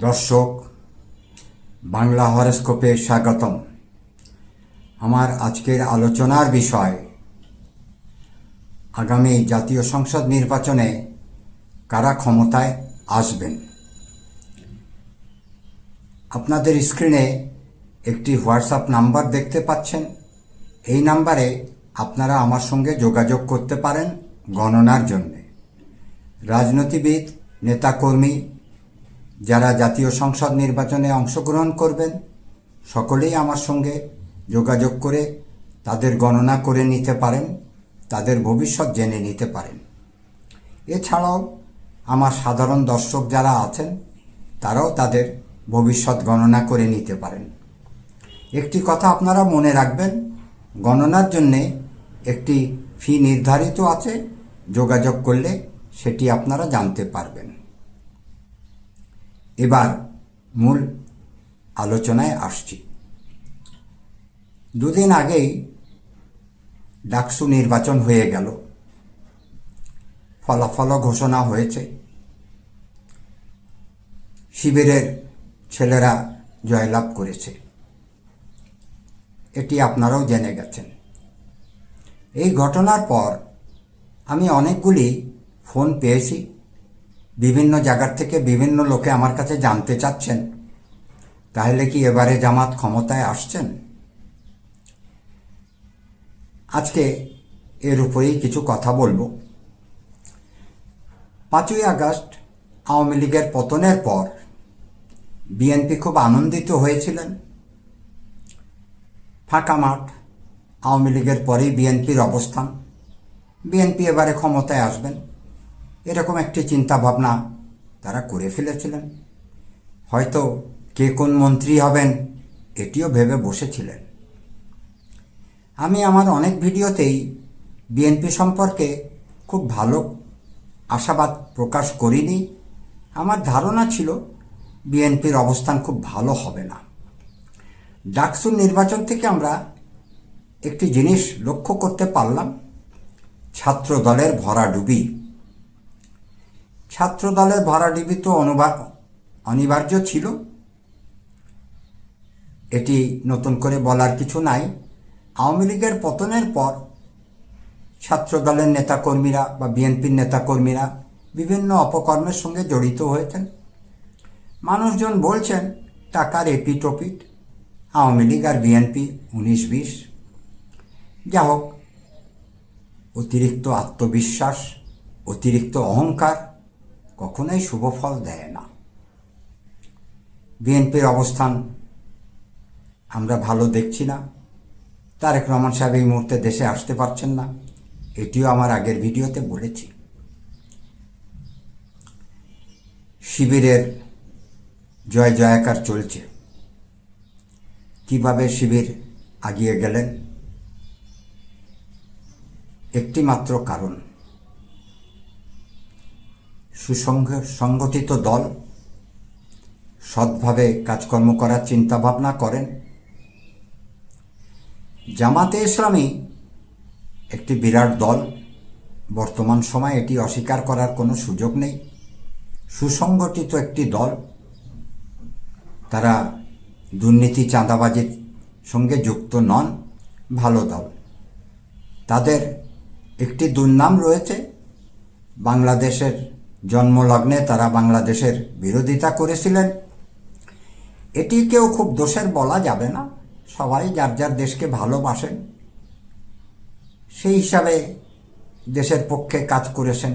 দর্শক, বাংলা হরস্কোপে স্বাগতম। আমার আজকের আলোচনার বিষয়, আগামী জাতীয় সংসদ নির্বাচনে কারা ক্ষমতায় আসবেন? আপনাদের স্ক্রিনে একটি হোয়াটসঅ্যাপ নাম্বার দেখতে পাচ্ছেন। এই নাম্বারে আপনারা আমার সঙ্গে যোগাযোগ করতে পারেন গণনার জন্যে। রাজনীতিবিদ, নেতাকর্মী যারা জাতীয় সংসদ নির্বাচনে অংশগ্রহণ করবেন, সকলেই আমার সঙ্গে যোগাযোগ করে তাদের গণনা করে নিতে পারেন, তাদের ভবিষ্যৎ জেনে নিতে পারেন। এছাড়াও আমার সাধারণ দর্শক যারা আছেন, তারাও তাদের ভবিষ্যৎ গণনা করে নিতে পারেন। একটি কথা আপনারা মনে রাখবেন, গণনার জন্যে একটি ফি নির্ধারিত আছে, যোগাযোগ করলে সেটি আপনারা জানতে পারবেন। এবার মূল আলোচনায় আসছি। দুদিন আগেই ডাকসু নির্বাচন হয়ে গেল। ফলাফল ঘোষণা হয়েছে। শিবিরের ছেলেরা জয়লাভ করেছে। এটি আপনারাও জেনে গেছেন। এই ঘটনার পর আমি অনেকগুলি ফোন পেয়েছি। বিভিন্ন জায়গার থেকে বিভিন্ন লোকে আমার কাছে জানতে চাচ্ছেন। তাহলে কি এবারে জামাত ক্ষমতায় আসছেন? আজকে এর উপরেই কিছু কথা বলব। পাঁচই আগস্ট আওয়ামী লীগের পতনের পর বিএনপি খুব আনন্দিত হয়েছিলেন। ফাঁকা মাঠ, আওয়ামী লীগের পরেই বিএনপির অবস্থান। বিএনপি এবারে ক্ষমতায় আসবেন। এরকম একটি চিন্তা ভাবনা তারা করে ফেলেছিলেন। হয়তো কে কোন মন্ত্রী হবেন, এটিও ভেবে বসেছিলেন। আমি আমার অনেক ভিডিওতেই বিএনপি সম্পর্কে খুব ভালো আশাবাদ প্রকাশ করিনি। আমার ধারণা ছিল বিএনপির অবস্থান খুব ভালো হবে না। ডাকসুর নির্বাচন থেকে আমরা একটি জিনিস লক্ষ্য করতে পারলাম ছাত্র দলের ভরাডুবি। ছাত্র দলের ভরাডুবি তো অনুবা, অনিবার্য ছিল। এটি নতুন করে বলার কিছু নাই। আওয়ামী লীগের পতনের পর ছাত্র দলের নেতাকর্মীরা বা বিএনপির নেতাকর্মীরা বিভিন্ন অপকর্মের সঙ্গে জড়িত হয়েছেন। মানুষজন বলছেন, টাকার এপিটোপিট আওয়ামী লীগ আর বিএনপি উনিশ বিশ। যা হোক অতিরিক্ত আত্মবিশ্বাস, অতিরিক্ত অহংকার কখনোই শুভ ফল দেয় না। বিএনপির অবস্থান আমরা ভালো দেখছি না। তারেক রহমান সাহেব এই মুহূর্তে দেশে আসতে পারছেন না। এটিও আমার আগের ভিডিওতে বলেছি। শিবিরের জয় জয়াকার চলছে। কীভাবে শিবির আগিয়ে গেলেন? একটি মাত্র কারণ। সুসংঘ, সংগঠিত দল সৎভাবে কাজকর্ম করার চিন্তাভাবনা করেন। জামাতে ইসলামী একটি বিরাট দল। বর্তমান সময়ে এটি অস্বীকার করার কোনো সুযোগ নেই। সুসংগঠিত একটি দল। তারা দুর্নীতি, চাঁদাবাজির সঙ্গে যুক্ত নন, ভালো দল। তাদের একটি দুর্নাম রয়েছে। বাংলাদেশের জন্মলগ্নে তারা বাংলাদেশের বিরোধিতা করেছিলেন। এটি কেউ খুব দোষের বলা যাবে না। সবাই যার যার দেশকে ভালোবাসেন, সেই হিসাবে দেশের পক্ষে কাজ করেছেন।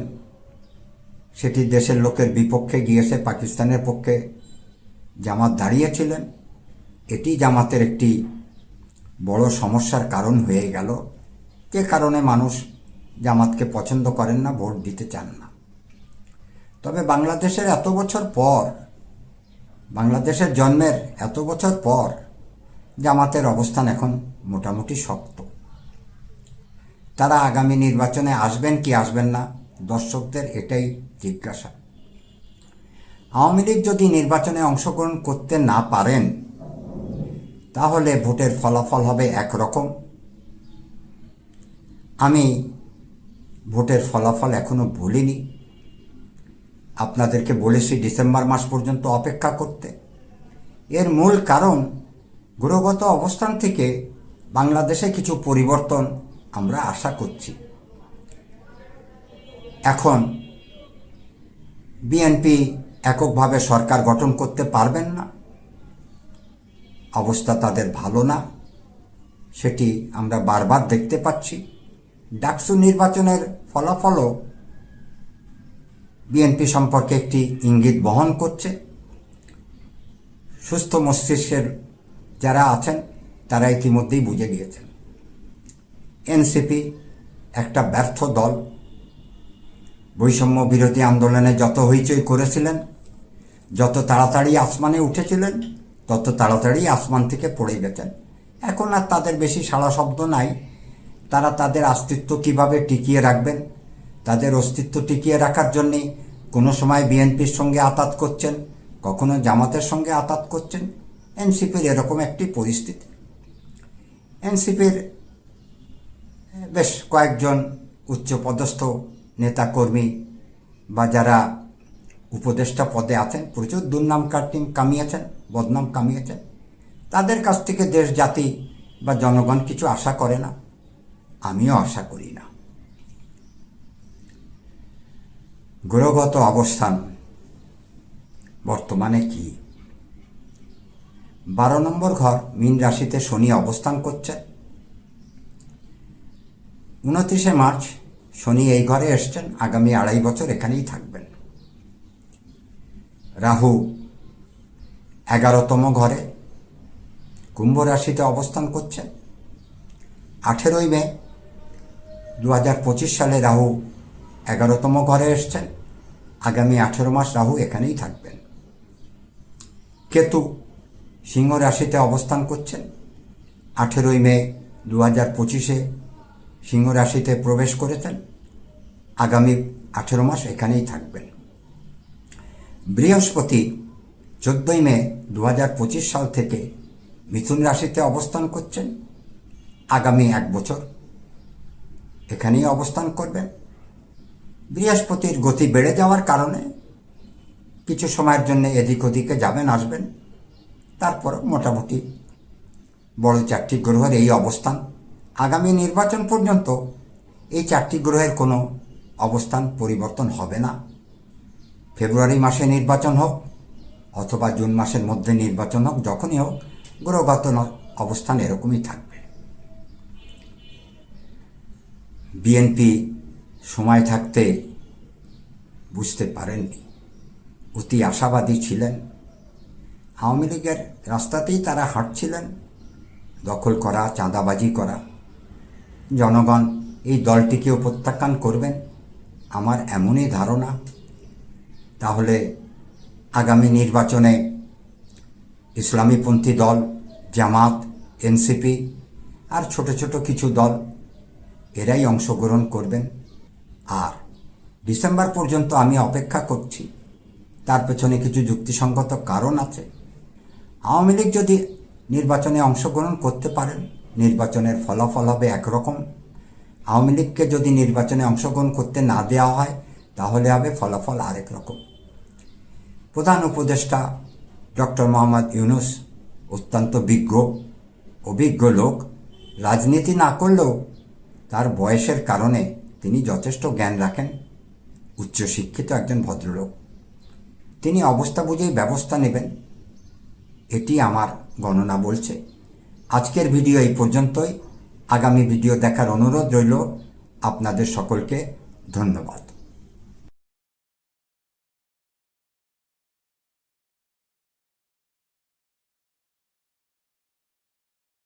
সেটি দেশের লোকের বিপক্ষে গিয়েছে, পাকিস্তানের পক্ষে জামাত দাঁড়িয়েছিলেন। এটি জামাতের একটি বড় সমস্যার কারণ হয়ে গেল। যে কারণে মানুষ জামাতকে পছন্দ করেন না, ভোট দিতে চান না। তবে বাংলাদেশের এত বছর পর, বাংলাদেশের জন্মের এত বছর পর জামাতের অবস্থান এখন মোটামুটি শক্ত। তারা আগামী নির্বাচনে আসবেন কি আসবেন না, দর্শকদের এটাই জিজ্ঞাসা। আওয়ামী লীগ যদি নির্বাচনে অংশগ্রহণ করতে না পারেন, তাহলে ভোটের ফলাফল হবে একরকম। আমি ভোটের ফলাফল এখনও বলিনি আপনাদেরকে বলেছি ডিসেম্বর মাস পর্যন্ত অপেক্ষা করতে। এর মূল কারণ গ্রহগত অবস্থান থেকে বাংলাদেশে কিছু পরিবর্তন আমরা আশা করছি। এখন বিএনপি এককভাবে সরকার গঠন করতে পারবেন না। অবস্থা তাদের ভালো না। সেটি আমরা বারবার দেখতে পাচ্ছি। ডাকসু নির্বাচনের ফলাফলও বিএনপি সম্পর্কে একটি ইঙ্গিত বহন করছে। সুস্থ মস্তিষ্কের যারা আছেন, তারা ইতিমধ্যেই বুঝে গিয়েছেন। এনসিপি একটা ব্যর্থ দল। বৈষম্য বিরোধী আন্দোলনে যত হইচই করেছিলেন, যত তাড়াতাড়ি আসমানে উঠেছিলেন, তত তাড়াতাড়ি আসমান থেকে পড়ে গেছেন। এখন আর তাদের বেশি সাড়া শব্দ নাই। তারা তাদের অস্তিত্ব কীভাবে টিকিয়ে রাখবেন, তাদের অস্তিত্ব টিকিয়ে রাখার জন্যে কোনো সময় বিএনপির সঙ্গে আতাত করছেন, কখনো জামাতের সঙ্গে আতাত করছেন। এনসিপির এরকম একটি পরিস্থিতি। এনসিপির, বেশ কয়েকজন উচ্চপদস্থ নেতাকর্মী বা যারা উপদেষ্টা পদে আছেন, প্রচুর দুর্নাম কাটিং কামিয়েছেন, বদনাম কামিয়েছেন। তাদের কাছ থেকে দেশ জাতি বা জনগণ কিছু আশা করে না। আমিও আশা করি না। গ্রহগত অবস্থান। বর্তমানে কি? বারো নম্বর ঘর মীন রাশিতে শনি অবস্থান করছে। উনত্রিশে মার্চ, শনি এই ঘরে এসছেন। আগামী আড়াই বছর এখানেই থাকবেন। রাহু এগারোতম ঘরে কুম্ভ রাশিতে অবস্থান করছেন আঠেরোই মে দু হাজার পঁচিশ সালে রাহু এগারোতম ঘরে এসছেন। আগামী আঠেরো মাস রাহু এখানেই থাকবেন। কেতু সিংহ রাশিতে অবস্থান করছেন। আঠেরোই মে দু হাজার পঁচিশে সিংহ রাশিতে প্রবেশ করেছেন। আগামী আঠেরো মাস এখানেই থাকবেন। বৃহস্পতি চোদ্দই মে দু হাজার পঁচিশ সাল থেকে মিথুন রাশিতে অবস্থান করছেন। আগামী এক বছর এখানেই অবস্থান করবেন। বৃহস্পতির গতি বেড়ে যাওয়ার কারণে কিছু সময়ের জন্য এদিক ওদিকে যাবেন, আসবেন। তারপর মোটামুটি বড় চারটি গ্রহের এই অবস্থান। আগামী নির্বাচন পর্যন্ত এই চারটি গ্রহের কোনো অবস্থান পরিবর্তন হবে না। ফেব্রুয়ারি মাসে নির্বাচন হোক অথবা জুন মাসের মধ্যে নির্বাচন হোক, যখনই হোক, গ্রহগত অবস্থান এরকমই থাকবে। বিএনপি সময় থাকতে বুঝতে পারেননি। অতি আশাবাদী ছিলেন। আওয়ামী লীগের রাস্তাতেই তারা হাঁটছিলেন। দখল করা, চাঁদাবাজি করা। জনগণ, এই দলটিকেও প্রত্যাখ্যান করবেন? আমার এমনই ধারণা। তাহলে আগামী নির্বাচনে ইসলামীপন্থী দল, জামাত, এনসিপি আর ছোট ছোট কিছু দল, এরাই অংশগ্রহণ করবেন। আর ডিসেম্বর পর্যন্ত আমি অপেক্ষা করছি। তার পেছনে কিছু যুক্তিসঙ্গত কারণ আছে। আওয়ামী লীগ যদি নির্বাচনে অংশগ্রহণ করতে পারেন, নির্বাচনের ফলাফল হবে একরকম। আওয়ামী লীগকে যদি নির্বাচনে অংশগ্রহণ করতে না দেওয়া হয়, তাহলে হবে ফলাফল আরেক রকম। প্রধান উপদেষ্টা ডক্টর মোহাম্মদ ইউনুস অত্যন্ত বিজ্ঞ, অভিজ্ঞ লোক। রাজনীতি না করলেও তার বয়সের কারণে তিনি যথেষ্ট জ্ঞান রাখেন। উচ্চশিক্ষিত একজন ভদ্রলোক। তিনি অবস্থা বুঝেই ব্যবস্থা নেবেন। এটি আমার গণনা বলছে। আজকের ভিডিও এই পর্যন্তই। আগামী ভিডিও দেখার অনুরোধ রইল। আপনাদের সকলকে ধন্যবাদ।